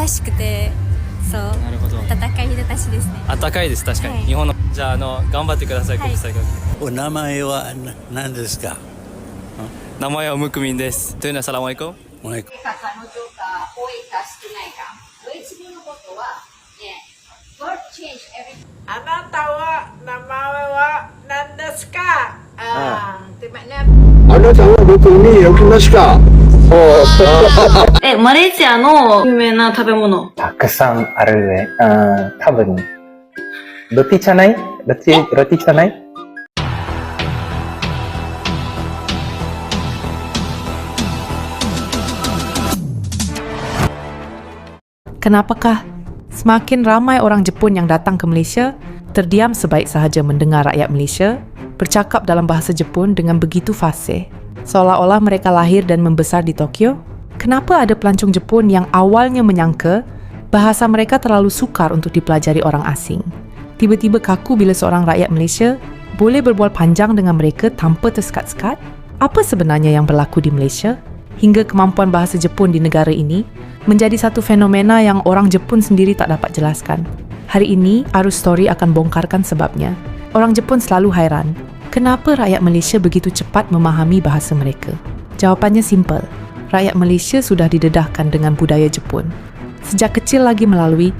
優しくてそうなるほど。温かい人たちですね。あったかいです確かに、はい。日本のじゃああの頑張ってくださいはい。国際学お名前はな何ですか？名前はムクミンです。というのはサラマイコもう一か彼女か多いか少ないかドイツ語のことは change every あなたは名前は何ですか？ああ、あなたはどこに行きますか？え、マレーシアの有名な食べ物。たくさんあるね。うん、多分。ロティじゃないロティ、ロティじゃない Kenapakah semakin ramai orang Jepun yang datang ke Malaysia terdiam sebaik sahaja mendengar rakyat Malaysia bercakap dalam bahasa Jepun dengan begitu fasih Seolah-olah mereka lahir dan membesar di Tokyo? Kenapa ada pelancong Jepun yang awalnya menyangka bahasa mereka terlalu sukar untuk dipelajari orang asing? Tiba-tiba kaku bila seorang rakyat Malaysia boleh berbual panjang dengan mereka tanpa tersekat-sekat? Apa sebenarnya yang berlaku di Malaysia? Hingga kemampuan bahasa Jepun di negara ini menjadi satu fenomena yang orang Jepun sendiri tak dapat jelaskan. Hari ini, Arus Story akan bongkarkan sebabnya. Orang Jepun selalu hairan, kenapa rakyat Malaysia begitu cepat memahami bahasa mereka? Jawapannya simple. Rakyat Malaysia sudah didedahkan dengan budaya Jepun. Sejak kecil lagi melalui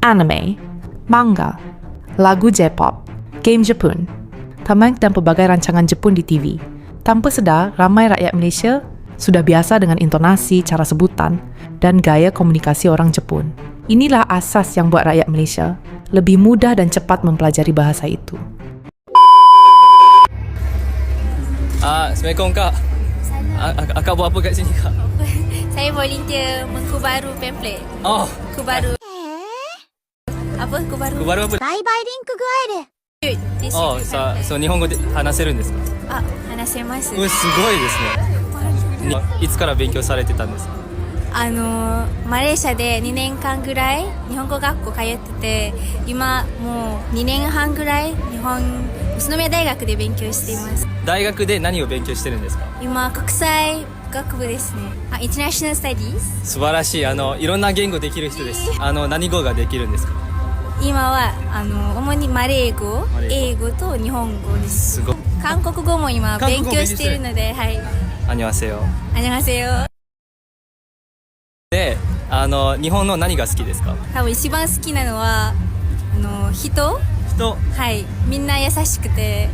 anime, manga, lagu J-pop, game Jepun, taman dan pelbagai rancangan Jepun di TV. Tanpa sedar, ramai rakyat Malaysia sudah biasa dengan intonasi, cara sebutan, dan gaya komunikasi orang Jepun. Inilah asas yang buat rakyat Malaysia lebih mudah dan cepat mempelajari bahasa itu. Ah, Assalamualaikum kak A- ak- Akak buat apa kat sini kak? saya volunteer mengkubaru pamphlet Oh, kubaru apa kubaru aku baru apa? バイバイリンク具合で Oh, so, so 日本語で話せるんですかあ話せますうわすごいですねにいつから勉強されてたんですかあのーマレーシアで2年間ぐらい日本語学校通ってて今もう2年半ぐらい日本宇都宮大学で勉強しています大学で何を勉強してるんですか？今国際学部ですね。あインターナショナルスタディーズ素晴らしい。あのいろんな言語できる人です。あの何語ができるんですか？今はあの主にマレー語英語と日本語です。すごい。韓国語も今勉強しているのではい。アニワセよありがとうよであの日本の何が好きですか？多分一番好きなのはあの人。人。はい。みんな優しくて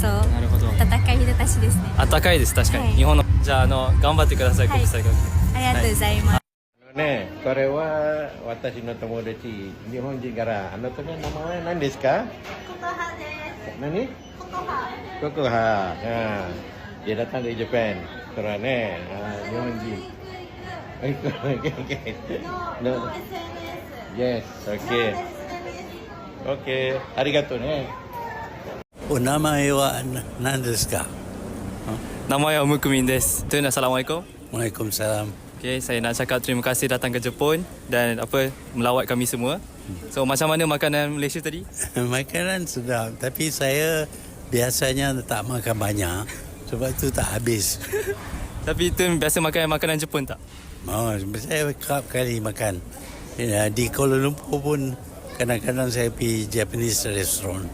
そう。なるほど。温かい人たちですね。あったかいです。確かに、はい。日本の。じゃああの頑張ってくださいはい。国際学ありがとうございます、ねこれは私の友達日本人からあなたの名前は何ですか？ココハです。何？ココハ。ココハ。ha. dia datang dari Japan Korang eh ha, 日本人。okay, okay. No. Yes, okay. Okay, ありがとうね。お名前はな何ですか名前はムクミンですというのはサラマイコ Waalaikumsalam. Okay, saya nak cakap terima kasih datang ke Jepun dan apa melawat kami semua. So macam mana makanan Malaysia tadi? Makanan sedap Tapi saya biasanya tak makan banyak Sebab tu tak habis Tapi tu biasa makan makanan Jepun tak? oh, Saya kerap kali makan ya, Di Kuala Lumpur pun Kadang-kadang saya pergi Japanese restaurant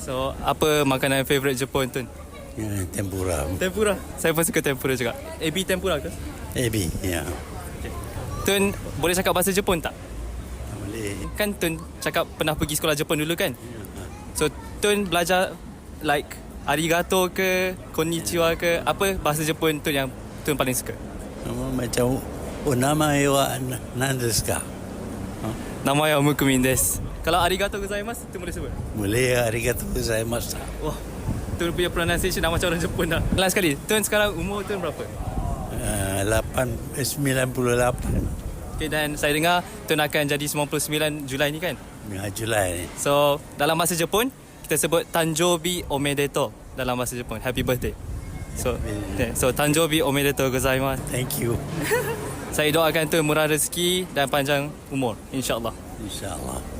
So apa makanan favourite Jepun tu? ya, Tempura Tempura. Saya pun suka tempura juga. Ebi tempura ke? Ebi ya. Tun boleh cakap bahasa Jepun tak? Boleh Kan Tun cakap pernah pergi sekolah Jepun dulu kan? So Tun belajar like arigato ke konnichiwa ke apa bahasa Jepun Tun yang Tun paling suka? Oh, Macam O namae wa na- nan desu ka? Nama wa Mukumin desu. Kalau arigato gozaimasu Tun boleh sebut? Boleh arigatou gozaimashita Wah, Tun punya pronunciation dah macam orang Jepun dah. Last sekali, Tun sekarang umur Tun berapa? uh, 8, 98 Okay, dan saya dengar Tun akan jadi 99 Julai ni kan? ya, Julai ni So, dalam bahasa Jepun, kita sebut Tanjobi Omedeto dalam bahasa Jepun. Happy birthday. So, yeah, so Tanjobi Omedeto gozaimasu. Thank you Saya doakan Tun murah rezeki dan panjang umur, insyaAllah. InsyaAllah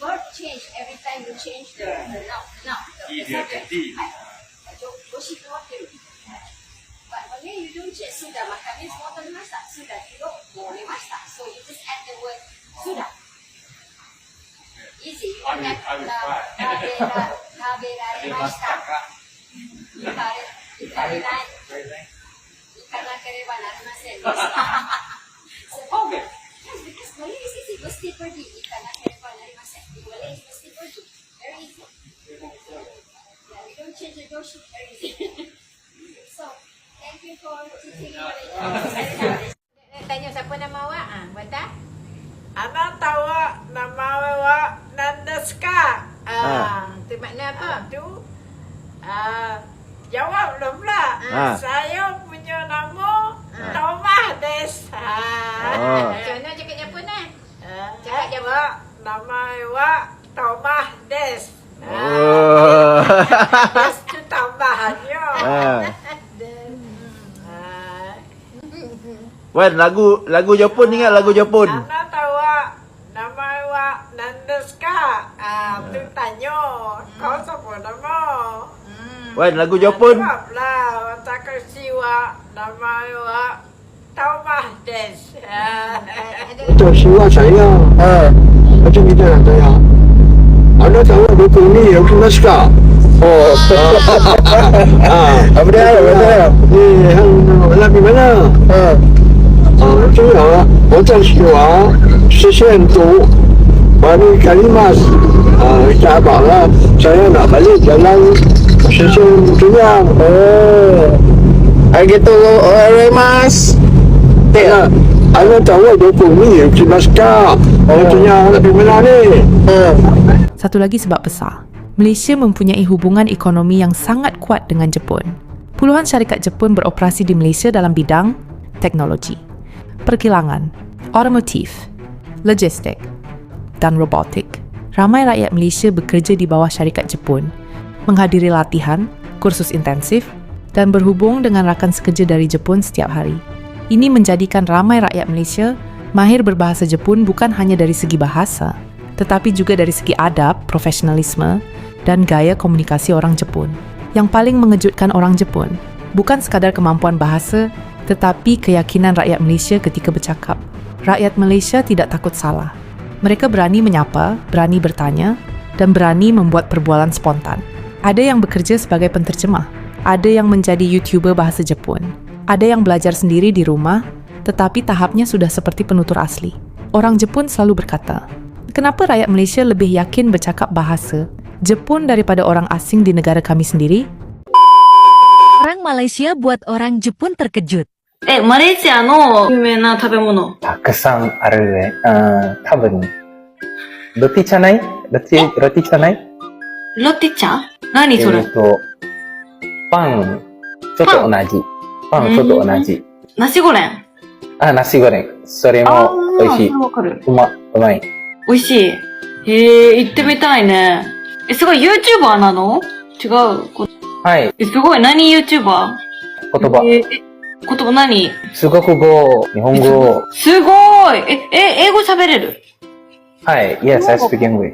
word change every time you change the, the noun. noun the, the. But when you don't suda, So you just add the word suda. Easy. Don't okay. Yes, because Malay is easy. Go stay pretty. So, thank you for. Tanya siapa nama awak? Ah, betul? Anak tahu nama awak Nandaska. Ah, tu makna apa? Tu. Ah, jawab lah. Ah. Saya punya nama Tomah Des. Ah. Macam mana cakapnya pun eh? Cakap jawab. Nama awak Tomah Des. Oh. Des tu tambahannya. Ah. Ah. Man, lagu lagu Jepun ingat lagu Jepun. Nana tahu awak. Nama awak Nandeska. Ah, tu ah. tanya. Hmm. Kau siapa nama? Hmm. Wan, lagu Jepun. Sebablah, tak kasi awak. Nama awak Tahu mah des. Tahu siapa saya? Eh, macam ni jangan ya. Anda tahu buku ni yang kena suka. Oh, ah. apa dia? Apa dia? Ni hang nak belajar mana? Eh 嗯，啊，这样我在希望实现度，把你卡里马斯啊加饱了，这样呢，把你将来实现怎样？哦， Arigato gozaimasu. Ya, anda tahu ada bumi di Maskar. Oh, tanya lebih mana ni? Satu lagi sebab besar. Malaysia mempunyai hubungan ekonomi yang sangat kuat dengan Jepun. Puluhan syarikat Jepun beroperasi di Malaysia dalam bidang teknologi, Perkilangan, otomotif, logistik, dan robotik. Ramai rakyat Malaysia bekerja di bawah syarikat Jepun, menghadiri latihan, kursus intensif, dan berhubung dengan rakan sekerja dari Jepun setiap hari. Ini menjadikan ramai rakyat Malaysia mahir berbahasa Jepun bukan hanya dari segi bahasa, tetapi juga dari segi adab, profesionalisme, dan gaya komunikasi orang Jepun. Yang paling mengejutkan orang Jepun bukan sekadar kemampuan bahasa, tetapi keyakinan rakyat Malaysia ketika bercakap. Rakyat Malaysia tidak takut salah. Mereka berani menyapa, berani bertanya, dan berani membuat perbualan spontan. Ada yang bekerja sebagai penterjemah, ada yang menjadi YouTuber bahasa Jepun, ada yang belajar sendiri di rumah, tetapi tahapnya sudah seperti penutur asli. Orang Jepun selalu berkata, kenapa rakyat Malaysia lebih yakin bercakap bahasa Jepun daripada orang asing di negara kami sendiri? Orang Malaysia buat orang Jepun terkejut. え、マレーシアの有名な食べ物。たくさんあるね。うん、多分。ロティじゃない？ロティ、ロティじゃない？ロティ茶何それ、えっと、パン、ちょっと同じ。パン、ちょっと同じ。ナシゴレン？あ、ナシゴレン。それあも美味しい。わかる。うま、うまい。美味しい。へえ、行ってみたいね。え、すごい YouTuber なの？違う。こはい。え、すごい。何 YouTuber? 言葉。え、え言葉何数学語、日本語。すごい。え、え、英語喋れる？はい、yes, I 言語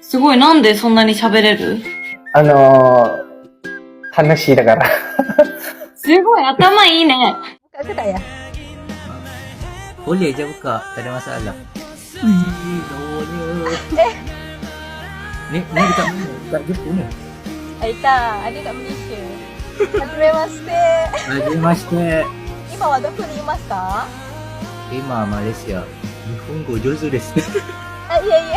すごい、なんでそんなに喋れる？あのー、楽しいだから。すごい、頭いい。ね。あいた、ありがとう。はじめまして。はじめまして。今はどこにいますか？今はマレーシア。日本語上手です。あ、いやいや。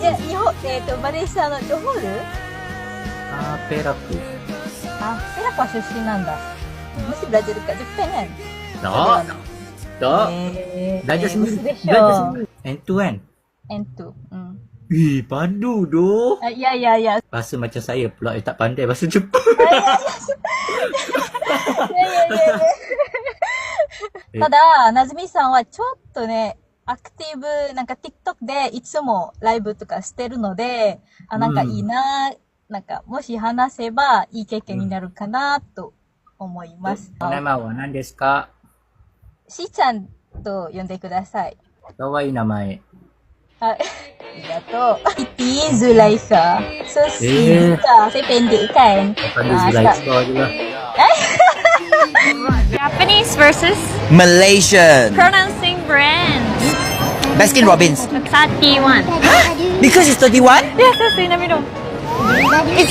いや、日本、えっ、ー、と、マレーシアのジョホール？あー、ペラク。あ、ペラクは出身なんだ。もしブラジルか、絶対ね。だだ、えー、大丈夫です。エントゥエン。エントゥ。うん。Ih, pandu doh. Ah, ya, ya, ya. Bahasa macam saya pula yang tak pandai bahasa Jepun. ただ、なずみさんはちょっとね、アクティブ、なんか TikTok でいつもライブとかしてるので、あ、なんかいいな、なんかもし話せばいい経験になるかなと思います。お名前は何ですかしーちゃんと呼んでください。かわいい名前。Ah, Dato. Siti Zulaikha. So Eh. sweet lah. Saya pendek kan. Pada Ah, Zulaikha sebab- juga. Japanese versus Malaysian. pronouncing brand. Baskin Robbins. 31. Because it's 31? Yes, yes, in the middle.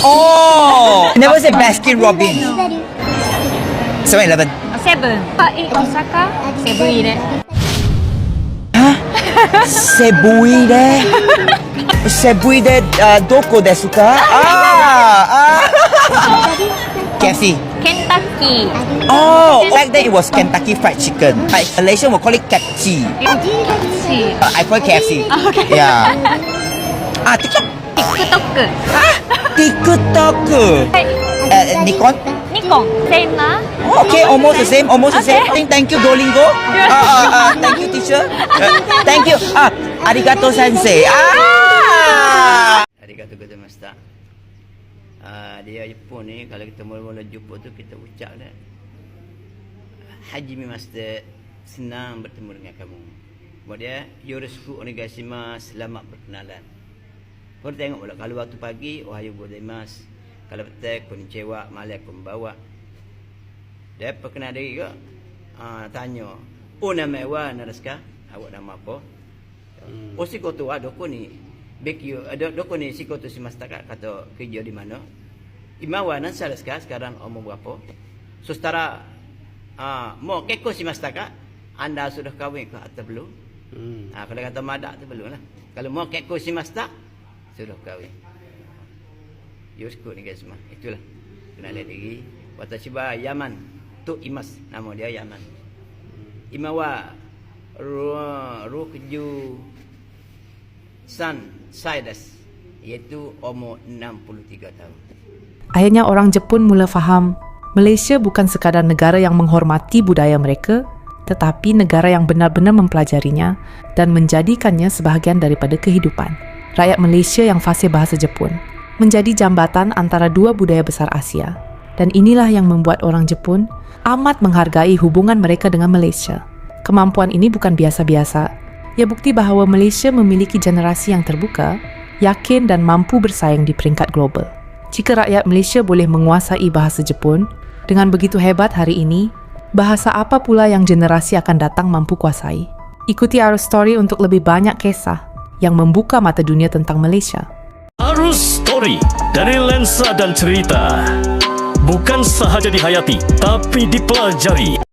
Oh! Never say Baskin Robbins. 7-Eleven. Seven. Uh, in Osaka, Sebuire. Sebui de. Sebui de uh, doko desu ka? Ah, ah. KFC. Kentucky. Oh, back then it was Kentucky Fried Chicken. Like Malaysian will call it KFC. KFC. Uh, I call it KFC. Okay. Yeah. Ah, TikTok. TikTok. TikTok. Uh, Nikon. Nikon. Same na okay, almost the same, almost okay. the same. Thank, thank you, Dolingo. Uh, uh, uh, thank you, teacher. Uh, thank you. Ah, uh, arigato sensei. Ah. Arigato gozaimashita. Ah, uh, dia Jepun ni kalau kita mula-mula jumpa tu kita ucap lah. Hajime master, senang bertemu dengan kamu. Kemudian, Yoresuku Onigashima, selamat berkenalan. Kau tengok pula, kalau waktu pagi, Ohayo gozaimasu. Kalau betul, kau ni cewa, malah kau membawa. Dia perkenal diri ke? Ah, tanya. Oh nama wa naraska? Awak nama apa? Hmm. Oh si koto wa doko ni? Bekyo, ada doko ni si koto si mastaka kata kerja di mana? Imawa nan saraska sekarang umur berapa? So setara ah mau keko si mastaka anda sudah kahwin ke atau belum? Hmm. Ah kalau kata madak tu belum lah. Kalau mau keko si masta sudah kahwin. Yoshiko ni guys semua. Itulah. Kenal diri. Watashi wa Yaman. Tu Imas. Nama dia Yaman. Imawa Ru- Rukju San Saidas. Iaitu umur 63 tahun. Akhirnya orang Jepun mula faham Malaysia bukan sekadar negara yang menghormati budaya mereka, tetapi negara yang benar-benar mempelajarinya dan menjadikannya sebahagian daripada kehidupan. Rakyat Malaysia yang fasih bahasa Jepun menjadi jambatan antara dua budaya besar Asia. Dan inilah yang membuat orang Jepun amat menghargai hubungan mereka dengan Malaysia. Kemampuan ini bukan biasa-biasa. Ia bukti bahawa Malaysia memiliki generasi yang terbuka, yakin dan mampu bersaing di peringkat global. Jika rakyat Malaysia boleh menguasai bahasa Jepun, dengan begitu hebat hari ini, bahasa apa pula yang generasi akan datang mampu kuasai? Ikuti Arus Story untuk lebih banyak kisah yang membuka mata dunia tentang Malaysia. Arus Story dari lensa dan cerita. Bukan sahaja dihayati, tapi dipelajari.